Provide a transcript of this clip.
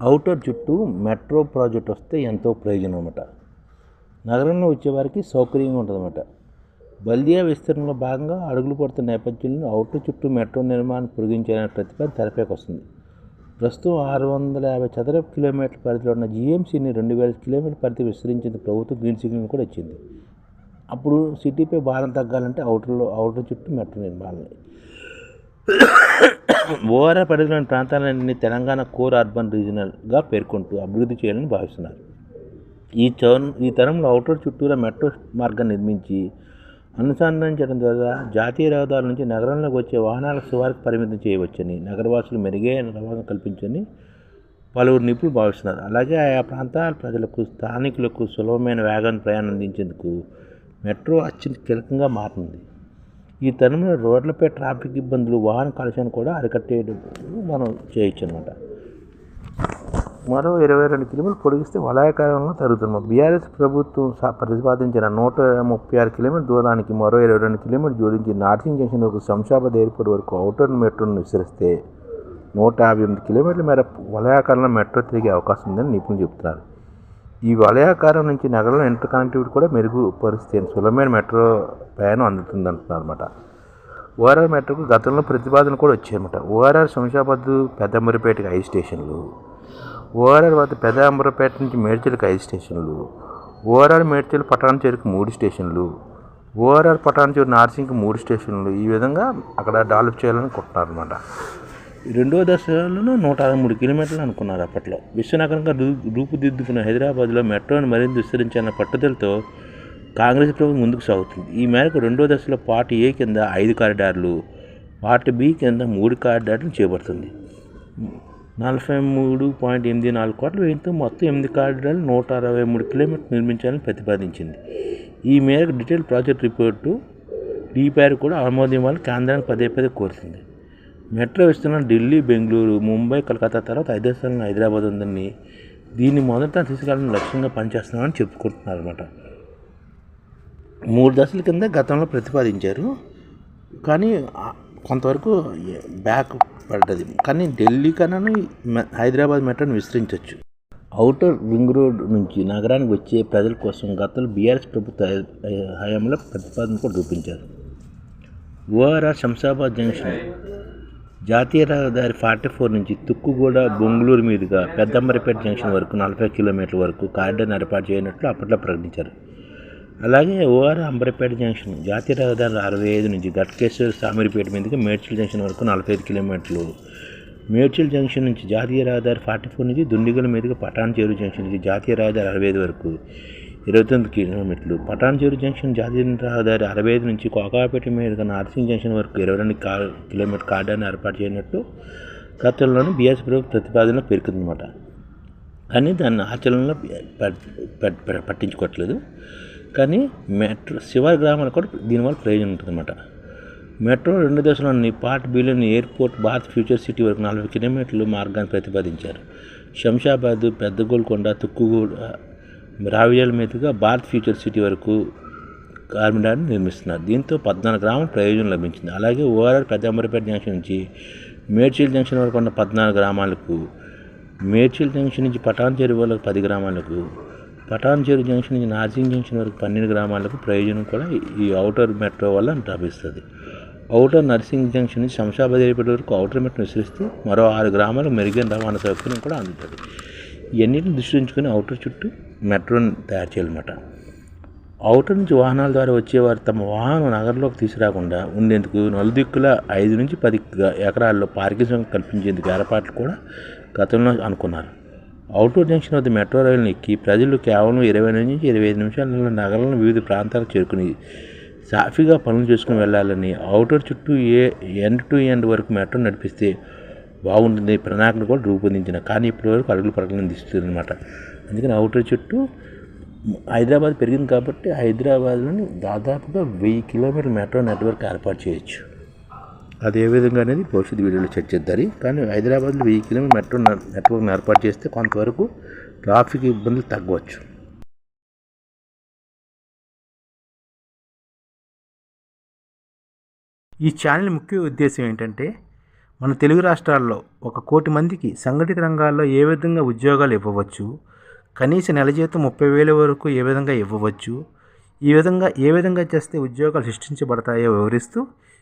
Outer చుట్టూ metro project వస్తే ఎంతో ప్రయోజనం అన్నమాట. నగరంలో వచ్చేవారికి సౌకర్యంగా ఉంటుందన్నమాట బల్దియా విస్తరణలో భాగంగా అడుగులు పడుతున్న నేపథ్యంలో అవుటర్ చుట్టూ మెట్రో నిర్మాణం పొడిగించాలనే ప్రతిపాదన తెరపైకి వస్తుంది. ప్రస్తుతం ఆరు వందల యాభై చదరపు కిలోమీటర్ల పరిధిలో ఉన్న జిఎంసీని రెండు వేల కిలోమీటర్ల పరిధి విస్తరించిన ప్రభుత్వం గ్రీన్ సిగ్నల్ కూడా ఇచ్చింది. అప్పుడు సిటీపై భారం తగ్గాలంటే అవుటర్లో అవుటర్ చుట్టూ మెట్రో నిర్మాణం ఓఆర్ఆర్ పరిధిలోని ప్రాంతాలన్నీ తెలంగాణ కోర్ అర్బన్ రీజనల్గా పేర్కొంటూ అభివృద్ధి చేయాలని భావిస్తున్నారు. ఈ తరం ఈ తరంలో అవుటర్ చుట్టూరా మెట్రో మార్గం నిర్మించి అనుసంధానించడం ద్వారా జాతీయ రహదారుల నుంచి నగరంలోకి వచ్చే వాహనాల సువారికి పరిమితం చేయవచ్చని నగరవాసులు మెరుగైన రవాణా కల్పించని పలువురు నిపుణులు భావిస్తున్నారు. అలాగే ఆయా ప్రాంతాల ప్రజలకు స్థానికులకు సులభమైన వేగాన్ని ప్రయాణం అందించేందుకు మెట్రో అత్యంత కీలకంగా మారింది ఈ తరుణంలో రోడ్లపై ట్రాఫిక్ ఇబ్బందులు వాహన కాలుష్యాన్ని కూడా అరికట్టేయడం మనం చేయొచ్చు అనమాట మరో ఇరవై రెండు కిలోమీటర్లు పొడిగిస్తే వలయకాలంలో తరుగుతున్నాం. బీఆర్ఎస్ ప్రభుత్వం స- ప్రతిపాదించిన నూట ముప్పై ఆరు కిలోమీటర్ దూరానికి మరో ఇరవై రెండు కిలోమీటర్ జోడించి నార్సింగ్ జంక్షన్ వరకు శంషాబాద్ ఎయిర్పోర్ట్ వరకు అవుటర్ మెట్రోను విస్తరిస్తే నూట యాభై ఎనిమిది కిలోమీటర్ల మేర వలయాకారంలో మెట్రో తిరిగే అవకాశం ఉందని నిపుణులు చెబుతున్నారు. ఈ వలయాకారం నుంచి నగరంలో ఇంటర్ కనెక్టివిటీ కూడా మెరుగుపరిస్తే సులభమైన మెట్రో ప్రయాణం అందుతుంది అంటున్నారు అనమాట ఓఆర్ఆర్ మెట్రోకు గతంలో ప్రతిపాదన కూడా వచ్చాయన్నమాట. ఓఆర్ఆర్ శంషాబాద్ పెద్దంబరిపేటకి ఐదు స్టేషన్లు ఓఆర్ఆర్ వద్ద పెద్ద అమరపేట నుంచి మేడ్చల్కి ఐదు స్టేషన్లు ఓఆర్ఆర్ మేడ్చల్ పటాన్ చేరుకు మూడు స్టేషన్లు ఓఆర్ఆర్ పటాన్ చేరు నార్సింగ్కి మూడు స్టేషన్లు ఈ విధంగా అక్కడ డెవలప్ చేయాలని అనమాట ఈ రెండో దశలోనూ నూట అరవై మూడు కిలోమీటర్లు అనుకున్నారు అప్పట్లో. విశ్వనగరంగా రూ రూపుదిద్దుకున్న హైదరాబాద్లో మెట్రోను మరింత విస్తరించాలన్న పట్టుదలతో కాంగ్రెస్ ప్రభుత్వం ముందుకు సాగుతుంది. ఈ మేరకు రెండో దశలో పార్ట్ ఏ కింద ఐదు కారిడార్లు పార్ట్ బి కింద మూడు కారిడార్లు చేపడుతుంది. నలభై మూడు పాయింట్ ఎనిమిది నాలుగు కోట్ల వ్యయంతో మొత్తం ఎనిమిది కారిడార్లు నూట అరవై మూడు కిలోమీటర్లు నిర్మించాలని ప్రతిపాదించింది. ఈ మేరకు డీటెయిల్ ప్రాజెక్ట్ రిపోర్టు డీపీఆర్ కూడా ఆమోదం ఇవ్వాలని కేంద్రానికి పదే పదే కోరుతుంది. మెట్రో విస్తరణ ఢిల్లీ బెంగళూరు ముంబై కలకత్తా తర్వాత ఐదో స్థానంలో హైదరాబాద్ ఉందని దీన్ని మొదట తీసుకెళ్ళడం లక్ష్యంగా పనిచేస్తున్నామని చెప్పుకుంటున్నారు అనమాట మూడు దశల కింద గతంలో ప్రతిపాదించారు. కానీ కొంతవరకు బ్యాక్ పడ్డది. కానీ ఢిల్లీ కన్నా హైదరాబాద్ మెట్రోను విస్తరించవచ్చు అవుటర్ రింగ్ రోడ్ నుంచి నగరానికి వచ్చే ప్రజల కోసం గతంలో బీఆర్ఎస్ ప్రభుత్వ హై- హయాంలో ప్రతిపాదన కూడా రూపించారు. ఓఆర్ఆర్ శంషాబాద్ జంక్షన్ జాతీయ రహదారి ఫార్టీ ఫోర్ నుంచి తుక్కుగూడ బొంగళూరు మీదుగా పెద్దంబరిపేట జంక్షన్ వరకు నలభై కిలోమీటర్ల వరకు కారిడార్ ఏర్పాటు చేయనట్లు అప్పట్లో ప్రకటించారు. అలాగే ఓఆర్ అంబరపేట జంక్షన్ జాతీయ రహదారి అరవై ఐదు నుంచి గట్కేశ్వర సామిరిపేట మీదుగా మేడ్చల్ జంక్షన్ వరకు నలభై ఐదు కిలోమీటర్లు. మేడ్చల్ జంక్షన్ నుంచి జాతీయ రహదారి ఫార్టీ ఫోర్ నుంచి దుండిగల మీదుగా పటాన్చెరు జంక్షన్ నుంచి జాతీయ రహదారి అరవై ఐదు వరకు ఇరవై తొమ్మిది కిలోమీటర్లు. పటాన్చేరు జంక్షన్ జాతీయ రహదారి అరవై ఐదు నుంచి కోకాపేట మీదుగా నార్సింగ్ జంక్షన్ వరకు ఇరవై రెండు కా కిలోమీటర్ కార్డాన్ని ఏర్పాటు చేయనట్టు గతంలోనే బీఎస్ ప్రభుత్వ ప్రతిపాదనలో పేర్కొందన్నమాట. కానీ దాన్ని ఆచరణలో పట్టించుకోవట్లేదు. కానీ మెట్రో శివారి గ్రామాలకు కూడా దీనివల్ల ప్రయోజనం ఉంటుందన్నమాట. మెట్రో రెండు దేశాలని పార్ట్ బిలోని ఎయిర్పోర్ట్ భారత్ ఫ్యూచర్ సిటీ వరకు నలభై కిలోమీటర్లు మార్గాన్ని ప్రతిపాదించారు. శంషాబాద్ పెద్ద గోల్కొండ తుక్కుగూడ రావియాల మీదుగా భారత్ ఫ్యూచర్ సిటీ వరకు కార్మిడాన్ని నిర్మిస్తున్నారు. దీంతో పద్నాలుగు గ్రామాల ప్రయోజనం లభించింది. అలాగే ఓఆర్ఆర్ పెద్దాంబరపేట జంక్షన్ నుంచి మేడ్చిల్ జంక్షన్ వరకు ఉన్న పద్నాలుగు గ్రామాలకు మేడ్చిల్ జంక్షన్ నుంచి పటాన్ చెరువు పది గ్రామాలకు పటాన్చేరు జంక్షన్ నుంచి నార్సింగ్ జంక్షన్ వరకు పన్నెండు గ్రామాలకు ప్రయోజనం కూడా ఈ అవుటర్ మెట్రో వల్ల లభిస్తుంది. అవుటర్ నర్సింగ్ జంక్షన్ నుంచి శంషాబాద్ ఎయిర్పోర్ట్ వరకు అవుటర్ మెట్రో విస్తరిస్తూ మరో ఆరు గ్రామాలకు మెరుగైన రవాణా సౌకర్యం కూడా అందుతుంది ఇవన్నిటిని దృష్టి ఉంచుకొని అవుటర్ చుట్టూ మెట్రోని తయారు చేయాలన్నమాట. అవుటర్ నుంచి వాహనాల ద్వారా వచ్చేవారు తమ వాహనం నగరంలోకి తీసుకురాకుండా ఉండేందుకు నలుదిక్కుల ఐదు నుంచి పది ఎకరాల్లో పార్కింగ్ కల్పించేందుకు ఏర్పాట్లు కూడా గతంలో అనుకున్నారు. అవుటూర్ జంక్షన్ వద్ద మెట్రో రైలును ఎక్కి ప్రజలు కేవలం ఇరవై నుంచి ఇరవై ఐదు నిమిషాలలో నగరంలో వివిధ ప్రాంతాలకు చేరుకుని సాఫీగా పనులు చేసుకుని వెళ్ళాలని అవుటర్ చుట్టూ ఏ ఎండ్ టు ఎండ్ వరకు మెట్రో నడిపిస్తే బాగుంటుంది ప్రణాళికలు కూడా రూపొందించిన కానీ ఇప్పటివరకు అడుగులు పడకలను తీస్తుంది అనమాట అందుకని అవుటర్ చుట్టూ హైదరాబాద్ పెరిగింది కాబట్టి హైదరాబాద్లోని దాదాపుగా వెయ్యి కిలోమీటర్ల మెట్రో నెట్వర్క్ ఏర్పాటు చేయొచ్చు. అది ఏ విధంగా అనేది భవిష్యత్తు వీడియోలో చర్చిద్దారు కానీ హైదరాబాద్లో వెయ్యి కిలోమీటర్ మెట్రో నెట్వర్క్ని ఏర్పాటు చేస్తే కొంతవరకు ట్రాఫిక్ ఇబ్బందులు తగ్గవచ్చు. ఈ ఛానల్ ముఖ్య ఉద్దేశం ఏంటంటే మన తెలుగు రాష్ట్రాల్లో ఒక కోటి మందికి సంఘటిత రంగాల్లో ఏ విధంగా ఉద్యోగాలు ఇవ్వవచ్చు కనీస నెల జీతం ముప్పై వేల వరకు ఏ విధంగా ఇవ్వవచ్చు ఈ విధంగా ఏ విధంగా చేస్తే ఉద్యోగాలు సృష్టించబడతాయో వివరిస్తూ